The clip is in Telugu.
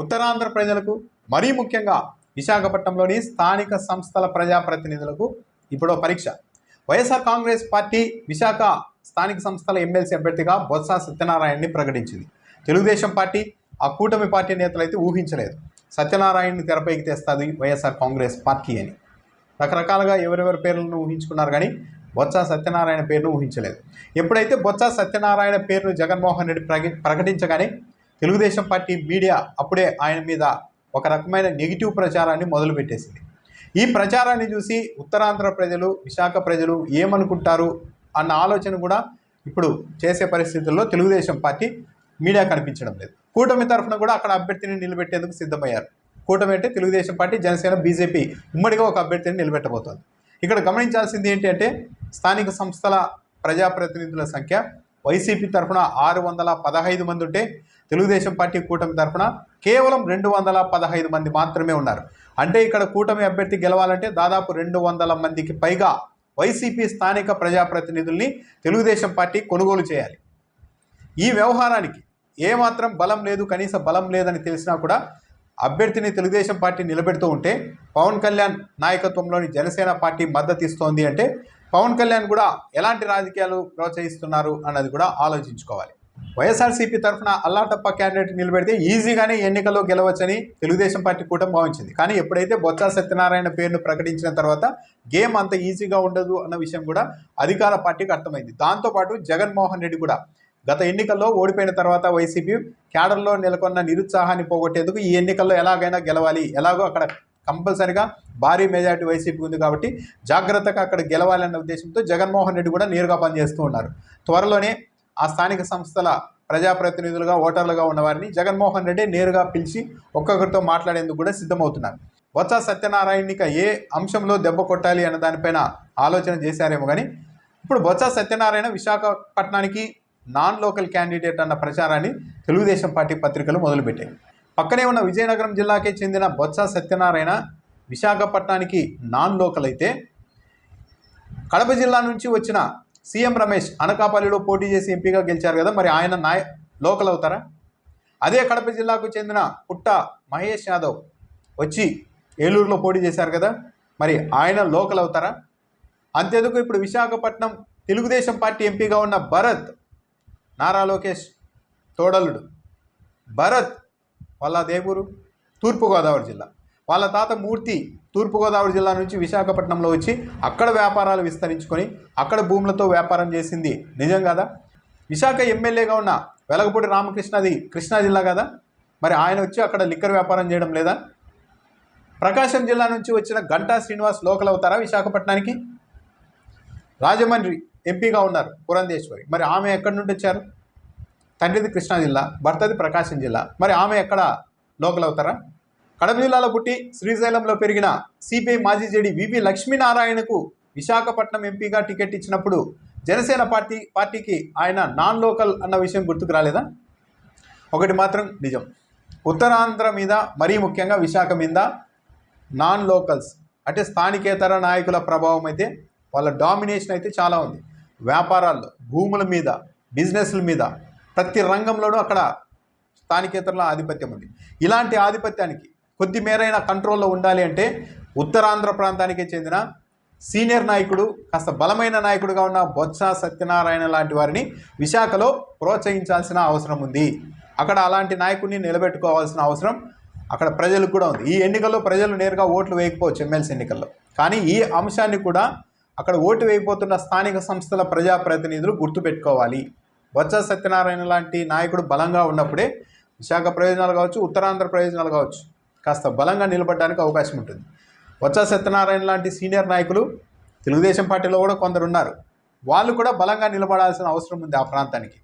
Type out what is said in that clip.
ఉత్తరాంధ్ర ప్రజలకు మరీ ముఖ్యంగా విశాఖపట్నంలోని స్థానిక సంస్థల ప్రజాప్రతినిధులకు ఇప్పుడు పరీక్ష. వైఎస్ఆర్ కాంగ్రెస్ పార్టీ విశాఖ స్థానిక సంస్థల ఎమ్మెల్సీ అభ్యర్థిగా బొత్స సత్యనారాయణని ప్రకటించింది. తెలుగుదేశం పార్టీ ఆ కూటమి పార్టీ నేతలు అయితే ఊహించలేదు. సత్యనారాయణని తెరపైకి తెస్తుంది వైఎస్ఆర్ కాంగ్రెస్ పార్టీ అని. రకరకాలుగా ఎవరెవరి పేర్లను ఊహించుకున్నారు కానీ బొత్స సత్యనారాయణ పేరును ఊహించలేదు. ఎప్పుడైతే బొత్స సత్యనారాయణ పేరును జగన్మోహన్ రెడ్డి ప్రకటించగానే తెలుగుదేశం పార్టీ మీడియా అప్పుడే ఆయన మీద ఒక రకమైన నెగిటివ్ ప్రచారాన్ని మొదలుపెట్టేసింది. ఈ ప్రచారాన్ని చూసి ఉత్తరాంధ్ర ప్రజలు విశాఖ ప్రజలు ఏమనుకుంటారు అన్న ఆలోచన కూడా ఇప్పుడు చేసే పరిస్థితుల్లో తెలుగుదేశం పార్టీ మీడియా కనిపించడం లేదు. కూటమి తరఫున కూడా అక్కడ అభ్యర్థిని నిలబెట్టేందుకు సిద్ధమయ్యారు. కూటమి అంటే తెలుగుదేశం పార్టీ జనసేన బీజేపీ ఉమ్మడిగా ఒక అభ్యర్థిని నిలబెట్టబోతోంది. ఇక్కడ గమనించాల్సింది ఏంటంటే స్థానిక సంస్థల ప్రజాప్రతినిధుల సంఖ్య వైసీపీ తరఫున ఆరు వందల పదహైదు మంది ఉంటే తెలుగుదేశం పార్టీ కూటమి తరఫున కేవలం రెండు వందల పదహైదు మంది మాత్రమే ఉన్నారు. అంటే ఇక్కడ కూటమి అభ్యర్థి గెలవాలంటే దాదాపు రెండు వందల మందికి పైగా వైసీపీ స్థానిక ప్రజాప్రతినిధుల్ని తెలుగుదేశం పార్టీ కొనుగోలు చేయాలి. ఈ వ్యవహారానికి ఏమాత్రం బలం లేదు కనీస బలం లేదని తెలిసినా కూడా అభ్యర్థిని తెలుగుదేశం పార్టీ నిలబెడుతూ ఉంటే పవన్ కళ్యాణ్ నాయకత్వంలోని జనసేన పార్టీ మద్దతు ఇస్తోంది అంటే పవన్ కళ్యాణ్ కూడా ఎలాంటి రాజకీయాలు ప్రోత్సహిస్తున్నారు అన్నది కూడా ఆలోచించుకోవాలి. వైఎస్ఆర్సీపీ తరఫున అల్లాటప్ప క్యాండిడేట్ నిలబెడితే ఈజీగానే ఎన్నికల్లో గెలవచ్చని తెలుగుదేశం పార్టీ కూటమి భావించింది. కానీ ఎప్పుడైతే బొత్స సత్యనారాయణ పేరును ప్రకటించిన తర్వాత గేమ్ అంత ఈజీగా ఉండదు అన్న విషయం కూడా అధికార పార్టీకి అర్థమైంది. దాంతోపాటు జగన్మోహన్ రెడ్డి కూడా గత ఎన్నికల్లో ఓడిపోయిన తర్వాత వైసీపీ క్యాడర్లో నెలకొన్న నిరుత్సాహాన్ని పోగొట్టేందుకు ఈ ఎన్నికల్లో ఎలాగైనా గెలవాలి. ఎలాగో అక్కడ కంపల్సరిగా భారీ మెజారిటీ వైసీపీ ఉంది కాబట్టి జాగ్రత్తగా అక్కడ గెలవాలన్న ఉద్దేశంతో జగన్మోహన్ రెడ్డి కూడా నేరుగా పనిచేస్తూ ఉన్నారు. త్వరలోనే ఆ స్థానిక సంస్థల ప్రజాప్రతినిధులుగా ఓటర్లుగా ఉన్న వారిని జగన్మోహన్ రెడ్డి నేరుగా పిలిచి ఒక్కొక్కరితో మాట్లాడేందుకు కూడా సిద్ధమవుతున్నారు. బొత్స సత్యనారాయణిక ఏ అంశంలో దెబ్బ కొట్టాలి అన్న దానిపైన ఆలోచన చేశారేమో కానీ ఇప్పుడు బొత్స సత్యనారాయణ విశాఖపట్నానికి నాన్ లోకల్ క్యాండిడేట్ అన్న ప్రచారాన్ని తెలుగుదేశం పార్టీ పత్రికలు మొదలుపెట్టాయి. పక్కనే ఉన్న విజయనగరం జిల్లాకే చెందిన బొత్స సత్యనారాయణ విశాఖపట్నానికి నాన్ లోకల్ అయితే కడప జిల్లా నుంచి వచ్చిన సీఎం రమేష్ అనకాపల్లిలో పోటీ చేసి ఎంపీగా గెలిచారు కదా మరి ఆయన నాయ లోకల్ అవుతారా? అదే కడప జిల్లాకు చెందిన పుట్ట మహేష్ యాదవ్ వచ్చి ఏలూరులో పోటీ చేశారు కదా మరి ఆయన లోకల్ అవుతారా? అంతేందుకు ఇప్పుడు విశాఖపట్నం తెలుగుదేశం పార్టీ ఎంపీగా ఉన్న భరత్ నారా లోకేష్ తోడలుడు భరత్ వాళ్ళ దేవూరు తూర్పుగోదావరి జిల్లా. వాళ్ళ తాత మూర్తి తూర్పుగోదావరి జిల్లా నుంచి విశాఖపట్నంలో వచ్చి అక్కడ వ్యాపారాలు విస్తరించుకొని అక్కడ భూములతో వ్యాపారం చేసింది. నిజం కదా? విశాఖ ఎమ్మెల్యేగా ఉన్న వెలగపూడి రామకృష్ణది కృష్ణా జిల్లా కదా? మరి ఆయన వచ్చి అక్కడ లిక్కర్ వ్యాపారం చేయడం లేదా? ప్రకాశం జిల్లా నుంచి వచ్చిన గంటా శ్రీనివాస్ లోకల్ అవుతారా విశాఖపట్నానికి? రాజమండ్రి ఎంపీగా ఉన్నారు పురంధేశ్వరి. మరి ఆమె ఎక్కడి నుండి వచ్చారు? తండ్రిది కృష్ణా జిల్లా భర్తది ప్రకాశం జిల్లా. మరి ఆమె ఎక్కడ లోకల్ అవుతారా? కడప జిల్లాలో పుట్టి శ్రీశైలంలో పెరిగిన సిపిఐ మాజీ జేడీ వివి లక్ష్మీనారాయణకు విశాఖపట్నం ఎంపీగా టికెట్ ఇచ్చినప్పుడు జనసేన పార్టీ పార్టీకి ఆయన నాన్ లోకల్ అన్న విషయం గుర్తుకు రాలేదా? ఒకటి మాత్రం నిజం. ఉత్తరాంధ్ర మీద మరీ ముఖ్యంగా విశాఖ మీద నాన్ లోకల్స్ అంటే స్థానికేతర నాయకుల ప్రభావం అయితే వాళ్ళ డామినేషన్ అయితే చాలా ఉంది. వ్యాపారాల్లో భూముల మీద బిజినెస్ల మీద ప్రతి రంగంలోనూ అక్కడ స్థానికేతరుల ఆధిపత్యం ఉంది. ఇలాంటి ఆధిపత్యానికి కొద్ది మేరైనా కంట్రోల్లో ఉండాలి అంటే ఉత్తరాంధ్ర ప్రాంతానికి చెందిన సీనియర్ నాయకుడు కాస్త బలమైన నాయకుడిగా ఉన్న బొత్స సత్యనారాయణ లాంటి వారిని విశాఖలో ప్రోత్సహించాల్సిన అవసరం ఉంది. అక్కడ అలాంటి నాయకుడిని నిలబెట్టుకోవాల్సిన అవసరం అక్కడ ప్రజలకు కూడా ఉంది. ఈ ఎన్నికల్లో ప్రజలు నేరుగా ఓట్లు వేయకపోవచ్చు ఎమ్మెల్సీ ఎన్నికల్లో. కానీ ఈ అంశాన్ని కూడా అక్కడ ఓటు వేయబోతున్న స్థానిక సంస్థల ప్రజాప్రతినిధులు గుర్తుపెట్టుకోవాలి. బొత్స సత్యనారాయణ లాంటి నాయకుడు బలంగా ఉన్నప్పుడే విశాఖ ప్రయోజనాలు కావచ్చు ఉత్తరాంధ్ర ప్రయోజనాలు కావచ్చు. కాస్త బలంగా నిలబడడానికి అవకాశం ఉంటుంది. బొత్స సత్యనారాయణ లాంటి సీనియర్ నాయకులు తెలుగుదేశం పార్టీలో కూడా కొందరు ఉన్నారు. వాళ్ళు కూడా బలంగా నిలబడాల్సిన అవసరం ఉంది ఆ ప్రాంతానికి.